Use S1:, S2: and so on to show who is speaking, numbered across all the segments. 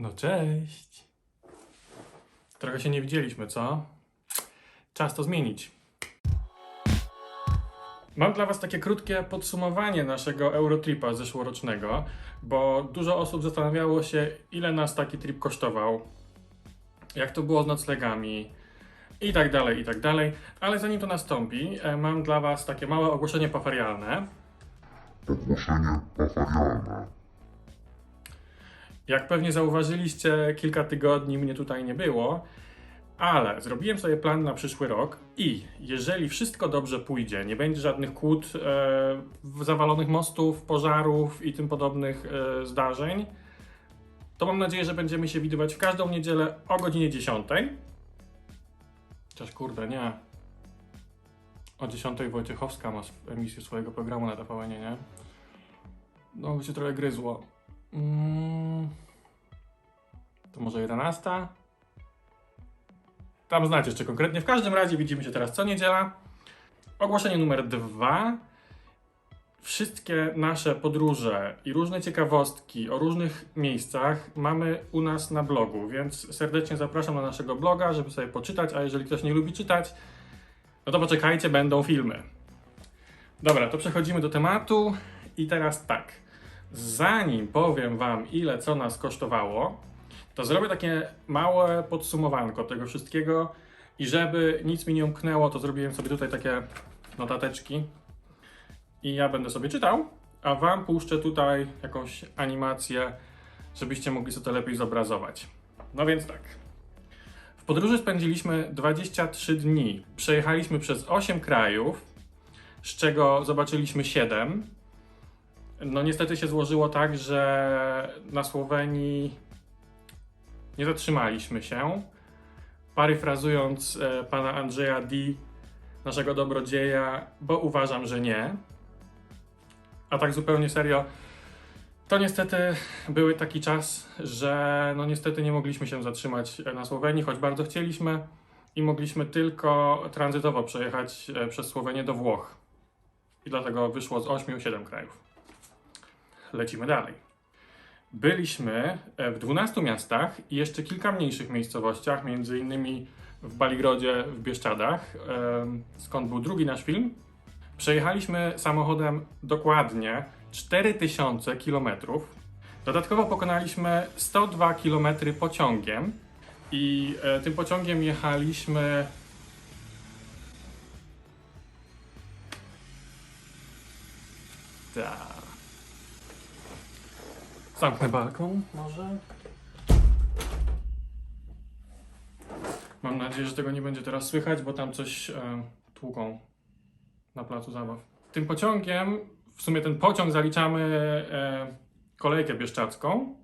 S1: No cześć. Trochę się nie widzieliśmy, co? Czas to zmienić. Mam dla Was takie krótkie podsumowanie naszego Eurotripa zeszłorocznego, bo dużo osób zastanawiało się, ile nas taki trip kosztował, jak to było z noclegami i tak dalej, i tak dalej. Ale zanim to nastąpi, e, mam dla Was takie małe ogłoszenie pafarialne.
S2: Ogłoszenie pafarialne.
S1: Jak pewnie zauważyliście, kilka tygodni mnie tutaj nie było, ale zrobiłem sobie plan na przyszły rok i jeżeli wszystko dobrze pójdzie, nie będzie żadnych kłód, e, zawalonych mostów, pożarów i tym podobnych e, zdarzeń, to mam nadzieję, że będziemy się widywać w każdą niedzielę o godzinie 10. Chociaż kurde, nie. O 10 Wojciechowska ma emisję swojego programu na TVN, nie? No, by się trochę gryzło. Mm, to może 11? Tam znacie jeszcze konkretnie. W każdym razie widzimy się teraz co niedziela. Ogłoszenie numer dwa. Wszystkie nasze podróże i różne ciekawostki o różnych miejscach mamy u nas na blogu, więc serdecznie zapraszam na naszego bloga, żeby sobie poczytać, a jeżeli ktoś nie lubi czytać, no to poczekajcie, będą filmy. Dobra, to przechodzimy do tematu i teraz tak. Zanim powiem Wam, ile co nas kosztowało, to zrobię takie małe podsumowanko tego wszystkiego i żeby nic mi nie umknęło, to zrobiłem sobie tutaj takie notateczki i ja będę sobie czytał, a Wam puszczę tutaj jakąś animację, żebyście mogli sobie to lepiej zobrazować. No więc tak. W podróży spędziliśmy 23 dni. Przejechaliśmy przez 8 krajów, z czego zobaczyliśmy 7. No niestety się złożyło tak, że na Słowenii nie zatrzymaliśmy się. Paryfrazując e, pana Andrzeja D., naszego dobrodzieja, bo uważam, że nie. A tak zupełnie serio, to niestety był taki czas, że no niestety nie mogliśmy się zatrzymać e, na Słowenii, choć bardzo chcieliśmy i mogliśmy tylko tranzytowo przejechać e, przez Słowenię do Włoch. I dlatego wyszło z 8-7 krajów. Lecimy dalej. Byliśmy e, w 12 miastach i jeszcze kilka mniejszych miejscowościach, między innymi w Baligrodzie, w Bieszczadach, skąd był drugi nasz film. Przejechaliśmy samochodem dokładnie 4000 km. Dodatkowo pokonaliśmy 102 km pociągiem i e, tym pociągiem jechaliśmy Zamknę balkon, może? Mam nadzieję, że tego nie będzie teraz słychać, bo tam coś e, tłuką na placu zabaw. Tym pociągiem, w sumie ten pociąg zaliczamy e, kolejkę bieszczacką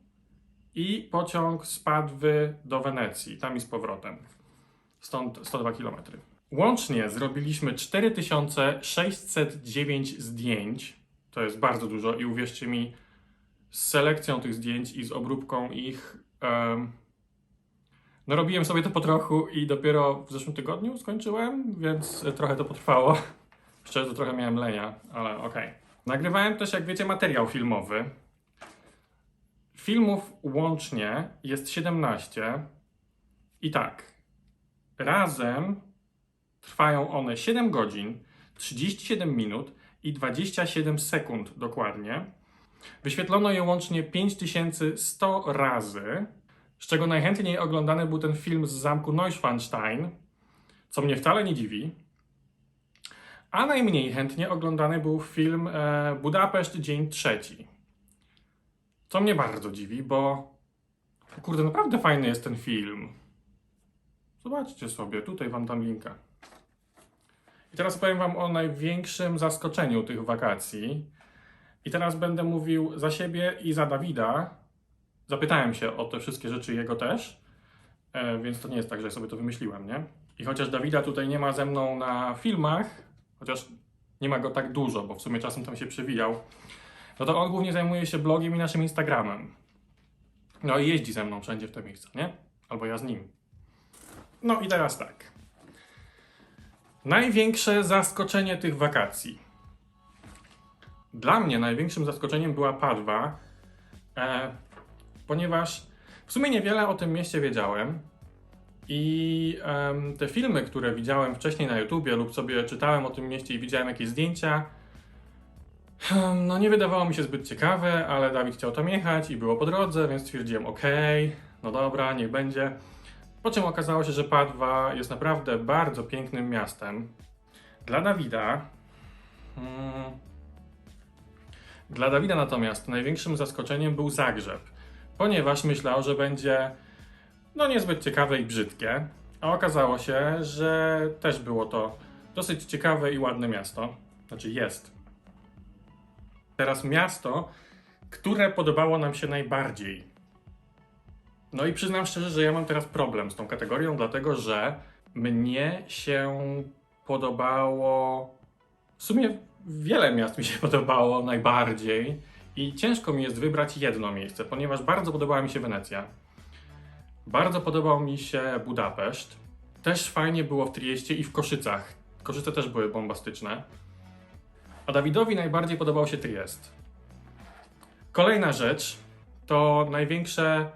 S1: i pociąg z Padwy do Wenecji, tam i z powrotem. Stąd 102 km. Łącznie zrobiliśmy 4609 zdjęć. To jest bardzo dużo i uwierzcie mi, z selekcją tych zdjęć i z obróbką ich. no, robiłem sobie to po trochu i dopiero w zeszłym tygodniu skończyłem, więc trochę to potrwało. Szczerze, trochę miałem lenia, ale okej. Nagrywałem też, jak wiecie, materiał filmowy. Filmów łącznie jest 17. I tak, razem trwają one 7 godzin, 37 minut i 27 sekund dokładnie. Wyświetlono je łącznie 5100 razy, z czego najchętniej oglądany był ten film z zamku Neuschwanstein, co mnie wcale nie dziwi. A najmniej chętnie oglądany był film e, Budapeszt Dzień Trzeci. Co mnie bardzo dziwi, bo kurde, naprawdę fajny jest ten film. Zobaczcie sobie, tutaj wam dam linka. I teraz powiem wam o największym zaskoczeniu tych wakacji. I teraz będę mówił za siebie i za Dawida. Zapytałem się o te wszystkie rzeczy jego też, e, więc to nie jest tak, że sobie to wymyśliłem, nie? I chociaż Dawida tutaj nie ma ze mną na filmach, chociaż nie ma go tak dużo, bo w sumie czasem tam się przewijał, no to on głównie zajmuje się blogiem i naszym Instagramem. No i jeździ ze mną wszędzie w te miejsca, nie? Albo ja z nim. No i teraz tak. Największe zaskoczenie tych wakacji. Dla mnie największym zaskoczeniem była Padwa, e, ponieważ W sumie niewiele o tym mieście wiedziałem. I te filmy, które widziałem wcześniej na YouTubie lub sobie czytałem o tym mieście i widziałem jakieś zdjęcia, hmm, no nie wydawało mi się zbyt ciekawe, ale Dawid chciał tam jechać i było po drodze, więc stwierdziłem, okej, no dobra, niech będzie. Po czym okazało się, że Padwa jest naprawdę bardzo pięknym miastem. Dla Dawida. Mm, dla Dawida natomiast największym zaskoczeniem był Zagrzeb, ponieważ myślał, że będzie no niezbyt ciekawe i brzydkie, a okazało się, że też było to dosyć ciekawe i ładne miasto. Znaczy jest. Teraz miasto, które podobało nam się najbardziej. No i przyznam szczerze, że ja mam teraz problem z tą kategorią, dlatego że mnie się podobało. W sumie wiele miast mi się podobało najbardziej i ciężko mi jest wybrać jedno miejsce, ponieważ bardzo podobała mi się Wenecja. Bardzo podobał mi się Budapeszt. Też fajnie było w Trieście i w Koszycach. Koszyce też były bombastyczne. A Dawidowi najbardziej podobał się Triest. Kolejna rzecz to największe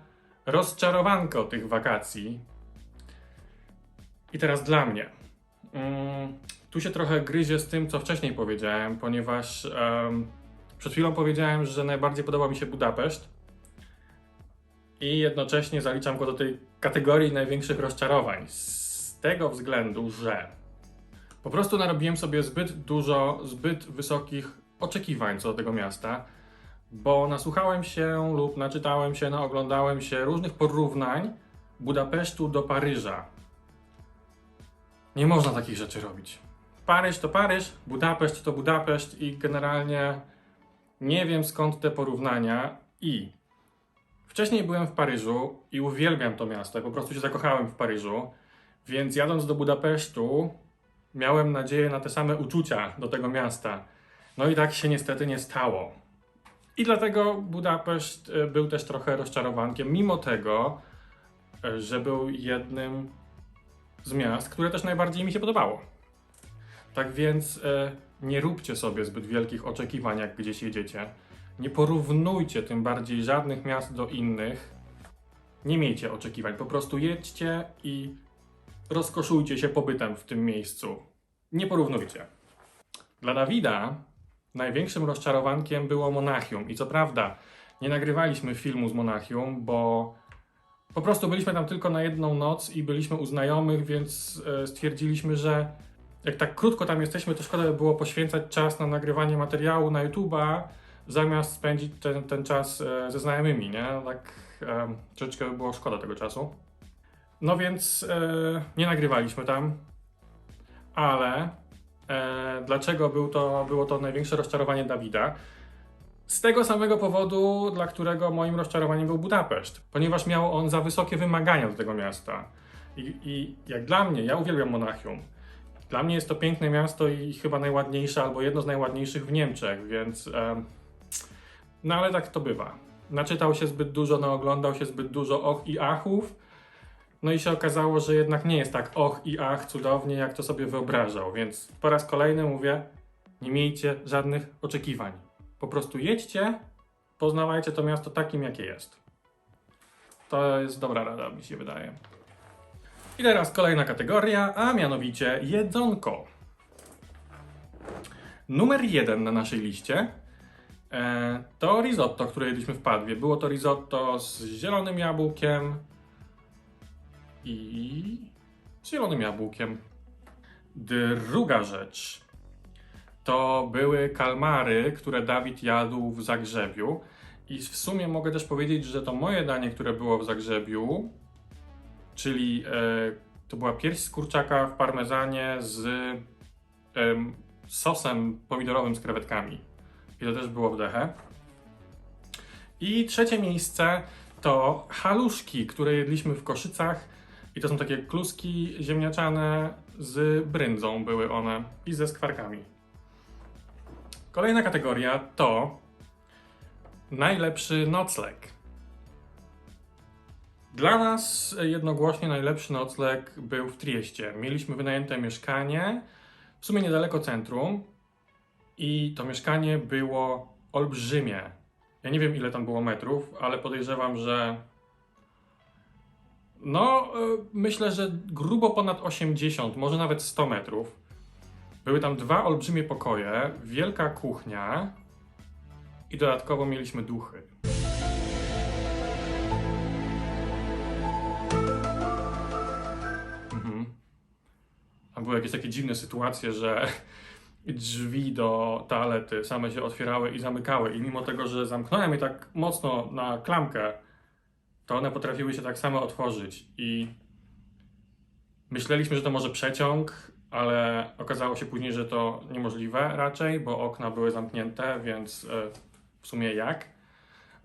S1: rozczarowanko tych wakacji. I teraz dla mnie. Tu się trochę gryzie z tym, co wcześniej powiedziałem, ponieważ em, przed chwilą powiedziałem, że najbardziej podoba mi się Budapeszt. I jednocześnie zaliczam go do tej kategorii największych rozczarowań. Z tego względu, że po prostu narobiłem sobie zbyt dużo, zbyt wysokich oczekiwań co do tego miasta, bo nasłuchałem się lub naczytałem się, naoglądałem się różnych porównań Budapesztu do Paryża. Nie można takich rzeczy robić. Paryż to Paryż, Budapeszt to Budapeszt i generalnie nie wiem skąd te porównania i wcześniej byłem w Paryżu i uwielbiam to miasto, po prostu się zakochałem w Paryżu, więc jadąc do Budapesztu miałem nadzieję na te same uczucia do tego miasta. No i tak się niestety nie stało. I dlatego Budapeszt e, był też trochę rozczarowankiem, mimo tego, e, że był jednym z miast, które też najbardziej mi się podobało. Tak więc e, nie róbcie sobie zbyt wielkich oczekiwań, jak gdzieś jedziecie. Nie porównujcie tym bardziej żadnych miast do innych. Nie miejcie oczekiwań, po prostu jedźcie i rozkoszujcie się pobytem w tym miejscu. Nie porównujcie. Dla Dawida największym rozczarowankiem było Monachium. I co prawda, nie nagrywaliśmy filmu z Monachium, bo po prostu byliśmy tam tylko na jedną noc i byliśmy u znajomych, więc e, stwierdziliśmy, że jak tak krótko tam jesteśmy, to szkoda by było poświęcać czas na nagrywanie materiału na YouTube'a, zamiast spędzić ten, ten czas e, ze znajomymi, nie? Tak troszeczkę by było szkoda tego czasu. No więc e, nie nagrywaliśmy tam, ale e, dlaczego był to, było to największe rozczarowanie Dawida? Z tego samego powodu, dla którego moim rozczarowaniem był Budapeszt, ponieważ miał on za wysokie wymagania do tego miasta. I, i jak dla mnie, ja uwielbiam Monachium. Dla mnie jest to piękne miasto i chyba najładniejsze, albo jedno z najładniejszych w Niemczech, więc. no ale tak to bywa. Naczytał się zbyt dużo, naoglądał się zbyt dużo och i achów. No i się okazało, że jednak nie jest tak och i ach cudownie, jak to sobie wyobrażał. Więc po raz kolejny mówię, nie miejcie żadnych oczekiwań. Po prostu jedźcie, poznawajcie to miasto takim, jakie jest. To jest dobra rada, mi się wydaje. I teraz kolejna kategoria, a mianowicie jedzonko. Numer jeden na naszej liście e, to risotto, które jedliśmy w Padwie. Było to risotto z zielonym jabłkiem i z zielonym jabłkiem. Druga rzecz to były kalmary, które Dawid jadł w Zagrzebiu. I w sumie mogę też powiedzieć, że to moje danie, które było w Zagrzebiu, czyli e, to była pierś z kurczaka w parmezanie z em, sosem pomidorowym z krewetkami. I to też było w dechę. I trzecie miejsce to haluszki, które jedliśmy w Koszycach. I to są takie kluski ziemniaczane z bryndzą były one i ze skwarkami. Kolejna kategoria to najlepszy nocleg. Dla nas jednogłośnie najlepszy nocleg był w Trieście. Mieliśmy wynajęte mieszkanie, w sumie niedaleko centrum, i to mieszkanie było olbrzymie. Ja nie wiem, ile tam było metrów, ale podejrzewam, że No, y, myślę, że grubo ponad 80, może nawet 100 metrów. Były tam dwa olbrzymie pokoje, wielka kuchnia i dodatkowo mieliśmy duchy. Tam były jakieś takie dziwne sytuacje, że drzwi do toalety same się otwierały i zamykały i mimo tego, że zamknąłem je tak mocno na klamkę, to one potrafiły się tak samo otworzyć i myśleliśmy, że to może przeciąg, ale okazało się później, że to niemożliwe raczej, bo okna były zamknięte, więc e, w sumie jak.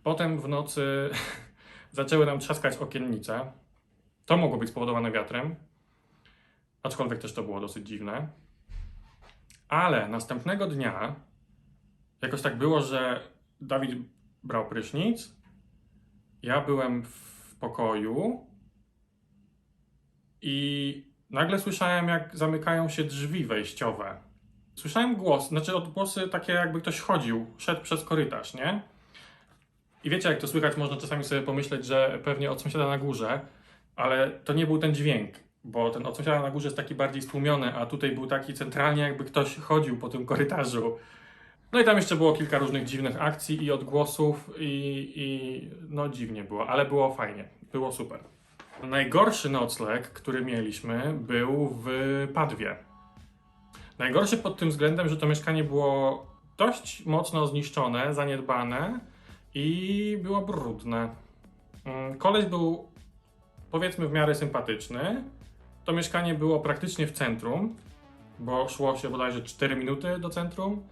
S1: Potem w nocy zaczęły nam trzaskać okiennice. To mogło być spowodowane wiatrem, aczkolwiek też to było dosyć dziwne. Ale następnego dnia jakoś tak było, że Dawid brał prysznic, ja byłem w pokoju i nagle słyszałem, jak zamykają się drzwi wejściowe. Słyszałem głos, znaczy odgłosy takie, jakby ktoś chodził, szedł przez korytarz, nie? I wiecie, jak to słychać, można czasami sobie pomyśleć, że pewnie od sąsiada na górze, ale to nie był ten dźwięk, bo ten sąsiada na górze jest taki bardziej stłumiony, a tutaj był taki centralnie, jakby ktoś chodził po tym korytarzu. No i tam jeszcze było kilka różnych dziwnych akcji i odgłosów i, i no dziwnie było, ale było fajnie, było super. Najgorszy nocleg, który mieliśmy, był w Padwie. Najgorszy pod tym względem, że to mieszkanie było dość mocno zniszczone, zaniedbane i było brudne. Mm, Koleś był powiedzmy w miarę sympatyczny. To mieszkanie było praktycznie w centrum, bo szło się bodajże 4 minuty do centrum,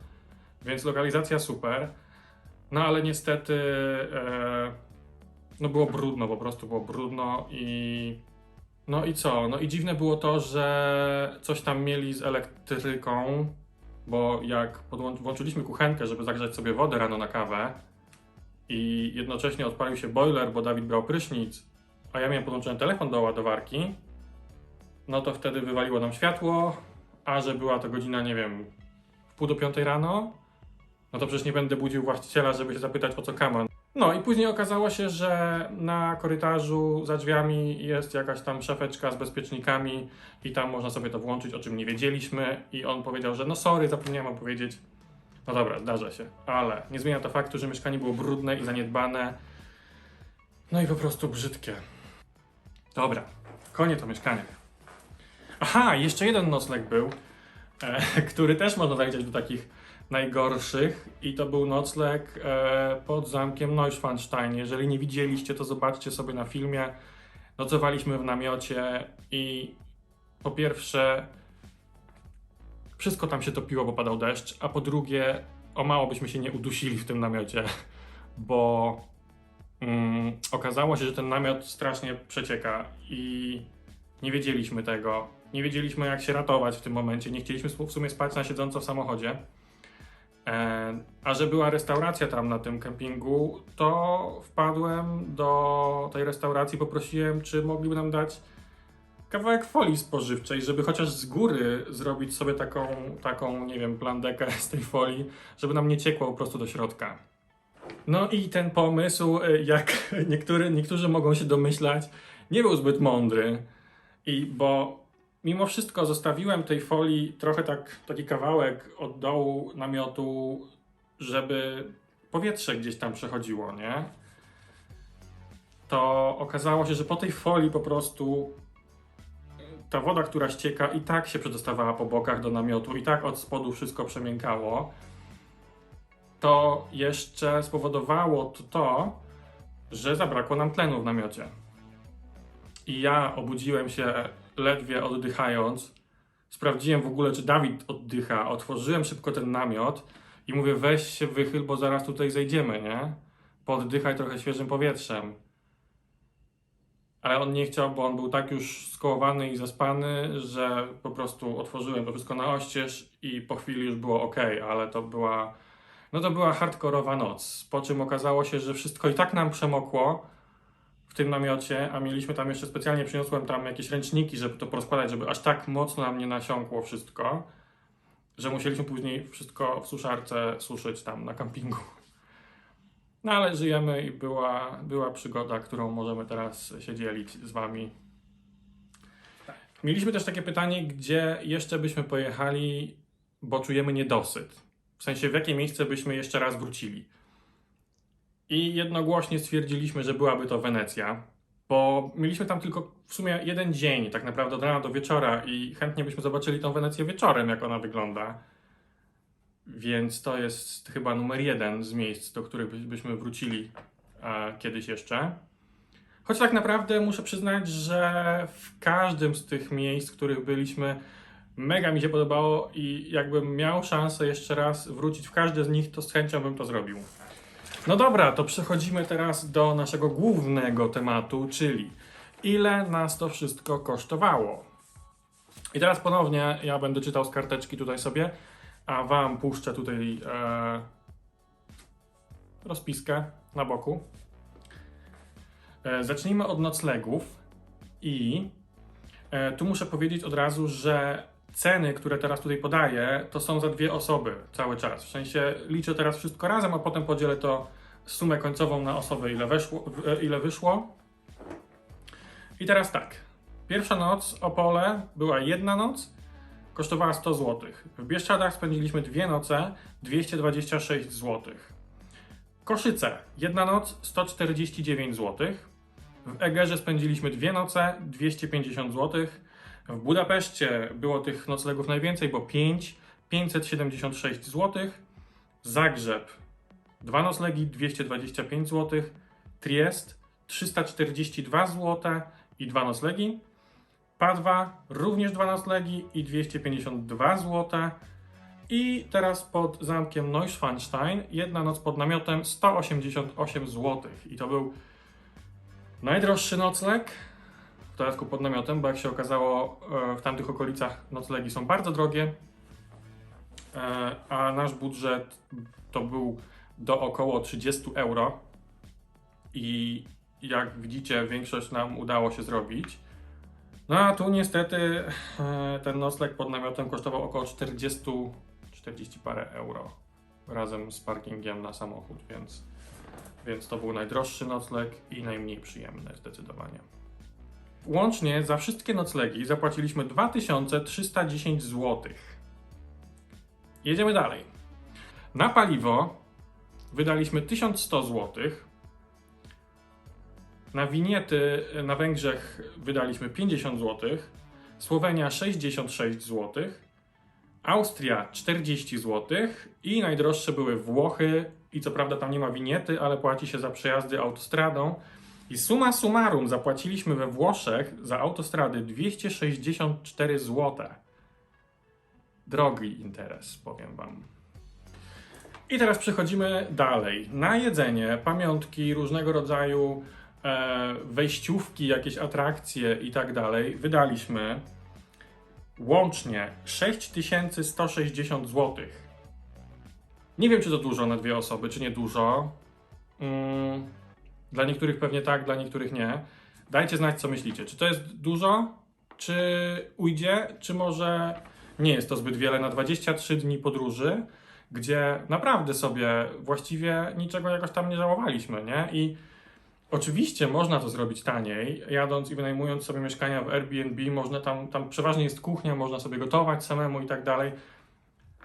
S1: więc lokalizacja super. No ale niestety e, no było brudno, po prostu było brudno i no i co? No i dziwne było to, że coś tam mieli z elektryką, bo jak włączyliśmy kuchenkę, żeby zagrzać sobie wodę rano na kawę i jednocześnie odpalił się boiler, bo Dawid brał prysznic, a ja miałem podłączony telefon do ładowarki, no to wtedy wywaliło nam światło, a że była to godzina, nie wiem, w pół do piątej rano, no to przecież nie będę budził właściciela, żeby się zapytać o co kaman. No i później okazało się, że na korytarzu za drzwiami jest jakaś tam szafeczka z bezpiecznikami i tam można sobie to włączyć, o czym nie wiedzieliśmy i on powiedział, że no sorry, zapomniałem wam powiedzieć. No dobra, zdarza się, ale nie zmienia to faktu, że mieszkanie było brudne i zaniedbane, no i po prostu brzydkie. Dobra, koniec to mieszkanie. Aha, jeszcze jeden nocleg był, e, który też można zaliczać do takich najgorszych i to był nocleg e, pod zamkiem Neuschwanstein. Jeżeli nie widzieliście, to zobaczcie sobie na filmie. Nocowaliśmy w namiocie i po pierwsze wszystko tam się topiło, bo padał deszcz, a po drugie o mało byśmy się nie udusili w tym namiocie, bo mm, okazało się, że ten namiot strasznie przecieka i nie wiedzieliśmy tego. Nie wiedzieliśmy, jak się ratować w tym momencie. Nie chcieliśmy w sumie spać na siedząco w samochodzie. E, a że była restauracja tam na tym kempingu, to wpadłem do tej restauracji, poprosiłem, czy mogliby nam dać kawałek folii spożywczej, żeby chociaż z góry zrobić sobie taką, taką nie wiem, plandekę z tej folii, żeby nam nie ciekło po prostu do środka. No i ten pomysł, e, jak niektóry, niektórzy mogą się domyślać, nie był zbyt mądry. I bo mimo wszystko zostawiłem tej folii trochę tak, taki kawałek od dołu namiotu, żeby powietrze gdzieś tam przechodziło, nie? To okazało się, że po tej folii po prostu ta woda, która ścieka, i tak się przedostawała po bokach do namiotu, i tak od spodu wszystko przemiękało. To jeszcze spowodowało to, to że zabrakło nam tlenu w namiocie. I ja obudziłem się ledwie oddychając. Sprawdziłem w ogóle, czy Dawid oddycha. Otworzyłem szybko ten namiot i mówię, weź się wychyl, bo zaraz tutaj zejdziemy, nie? Poddychaj trochę świeżym powietrzem. Ale on nie chciał, bo on był tak już skołowany i zaspany, że po prostu otworzyłem to wszystko na oścież i po chwili już było ok, ale to była, no to była hardkorowa noc. Po czym okazało się, że wszystko i tak nam przemokło w tym namiocie, a mieliśmy tam jeszcze specjalnie przyniosłem tam jakieś ręczniki, żeby to porozkładać, żeby aż tak mocno nam nie nasiąkło wszystko, że musieliśmy później wszystko w suszarce suszyć tam na kampingu. No ale żyjemy i była, była przygoda, którą możemy teraz się dzielić z Wami. Mieliśmy też takie pytanie, gdzie jeszcze byśmy pojechali, bo czujemy niedosyt. W sensie, w jakie miejsce byśmy jeszcze raz wrócili. I jednogłośnie stwierdziliśmy, że byłaby to Wenecja, bo mieliśmy tam tylko w sumie jeden dzień, tak naprawdę od rana do wieczora, i chętnie byśmy zobaczyli tą Wenecję wieczorem, jak ona wygląda. Więc to jest chyba numer jeden z miejsc, do których by- byśmy wrócili kiedyś jeszcze. Choć tak naprawdę muszę przyznać, że w każdym z tych miejsc, w których byliśmy, mega mi się podobało i jakbym miał szansę jeszcze raz wrócić w każde z nich, to z chęcią bym to zrobił. No dobra, to przechodzimy teraz do naszego głównego tematu, czyli ile nas to wszystko kosztowało. I teraz ponownie ja będę czytał z karteczki tutaj sobie, a Wam puszczę tutaj e, rozpiskę na boku. E, zacznijmy od noclegów i e, tu muszę powiedzieć od razu, że ceny, które teraz tutaj podaję, to są za dwie osoby cały czas. W sensie liczę teraz wszystko razem, a potem podzielę to sumę końcową na osobę, ile, weszło, e, ile wyszło. I teraz tak. Pierwsza noc Opole była jedna noc, kosztowała 100 zł. W Bieszczadach spędziliśmy dwie noce, 226 zł. Koszyce, jedna noc, 149 zł. W Egerze spędziliśmy dwie noce, 250 zł. W Budapeszcie było tych noclegów najwięcej, bo 5, 576 zł. Zagrzeb, dwa noclegi, 225 zł. Triest, 342 zł i dwa noclegi. Padwa, również dwa noclegi i 252 zł. I teraz pod zamkiem Neuschwanstein, jedna noc pod namiotem 188 zł. I to był najdroższy nocleg, dodatku pod namiotem, bo jak się okazało, e, w tamtych okolicach noclegi są bardzo drogie, E, a nasz budżet to był do około 30 euro. I jak widzicie, większość nam udało się zrobić. No a tu niestety e, ten nocleg pod namiotem kosztował około 40, 40 parę euro razem z parkingiem na samochód, więc, więc to był najdroższy nocleg i najmniej przyjemny zdecydowanie. Łącznie za wszystkie noclegi zapłaciliśmy 2310 zł. Jedziemy dalej. Na paliwo wydaliśmy 1100 zł. Na winiety na Węgrzech wydaliśmy 50 zł. Słowenia 66 zł. Austria 40 zł. I najdroższe były Włochy. I co prawda tam nie ma winiety, ale płaci się za przejazdy autostradą. I suma summarum zapłaciliśmy we Włoszech za autostrady 264 zł. Drogi interes, powiem Wam. I teraz przechodzimy dalej. Na jedzenie, pamiątki, różnego rodzaju e, wejściówki, jakieś atrakcje i tak dalej wydaliśmy łącznie 6160 zł. Nie wiem, czy to dużo na dwie osoby, czy nie dużo. Mm, dla niektórych pewnie tak, dla niektórych nie. Dajcie znać, co myślicie. Czy to jest dużo, czy ujdzie, czy może nie jest to zbyt wiele na 23 dni podróży, gdzie naprawdę sobie właściwie niczego jakoś tam nie żałowaliśmy, nie? I oczywiście można to zrobić taniej, jadąc i wynajmując sobie mieszkania w Airbnb, można tam, tam przeważnie jest kuchnia, można sobie gotować samemu i tak dalej.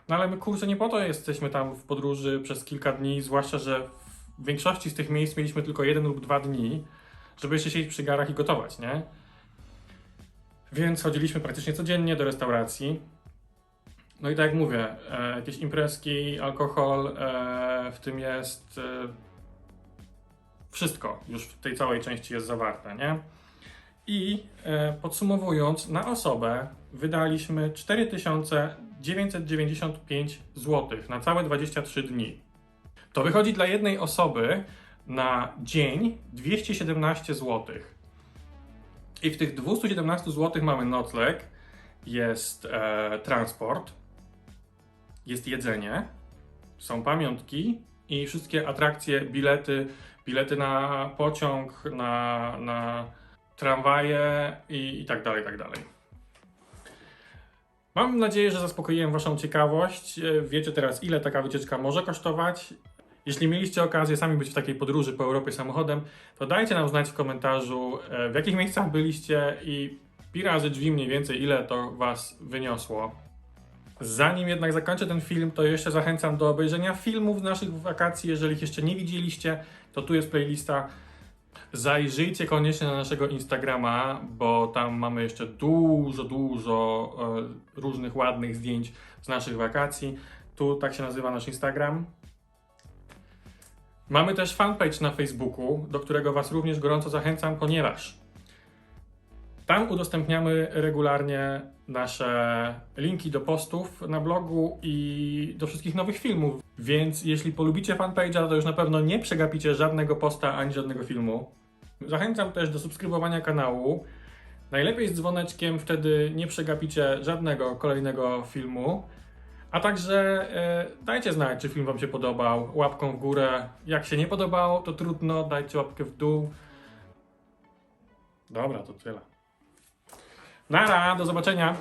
S1: No ale my kurczę nie po to jesteśmy tam w podróży przez kilka dni, zwłaszcza, że w większości z tych miejsc mieliśmy tylko jeden lub dwa dni, żeby jeszcze siedzieć przy garach i gotować, nie? Więc chodziliśmy praktycznie codziennie do restauracji. No i tak jak mówię, e, jakieś imprezki, alkohol, e, w tym jest e, wszystko już w tej całej części jest zawarte, nie? I e, podsumowując, na osobę wydaliśmy 4995 zł na całe 23 dni. To wychodzi dla jednej osoby na dzień 217 zł. I w tych 217 zł mamy nocleg, jest e, transport, jest jedzenie, są pamiątki i wszystkie atrakcje, bilety, bilety na pociąg, na, na tramwaje i, i tak dalej, i tak dalej. Mam nadzieję, że zaspokoiłem Waszą ciekawość. E, Wiecie teraz, ile taka wycieczka może kosztować. Jeśli mieliście okazję sami być w takiej podróży po Europie samochodem, to dajcie nam znać w komentarzu, e, w jakich miejscach byliście i pi razy drzwi mniej więcej, ile to Was wyniosło. Zanim jednak zakończę ten film, to jeszcze zachęcam do obejrzenia filmów z naszych wakacji. Jeżeli ich jeszcze nie widzieliście, to tu jest playlista. Zajrzyjcie koniecznie na naszego Instagrama, bo tam mamy jeszcze dużo, dużo e, różnych ładnych zdjęć z naszych wakacji. Tu tak się nazywa nasz Instagram. Mamy też fanpage na Facebooku, do którego Was również gorąco zachęcam, ponieważ tam udostępniamy regularnie nasze linki do postów na blogu i do wszystkich nowych filmów. Więc jeśli polubicie fanpage'a, to już na pewno nie przegapicie żadnego posta ani żadnego filmu. Zachęcam też do subskrybowania kanału. Najlepiej z dzwoneczkiem, wtedy nie przegapicie żadnego kolejnego filmu. A także e, dajcie znać, czy film Wam się podobał, łapką w górę. Jak się nie podobało, to trudno, dajcie łapkę w dół. Dobra, to tyle. Nara, do zobaczenia.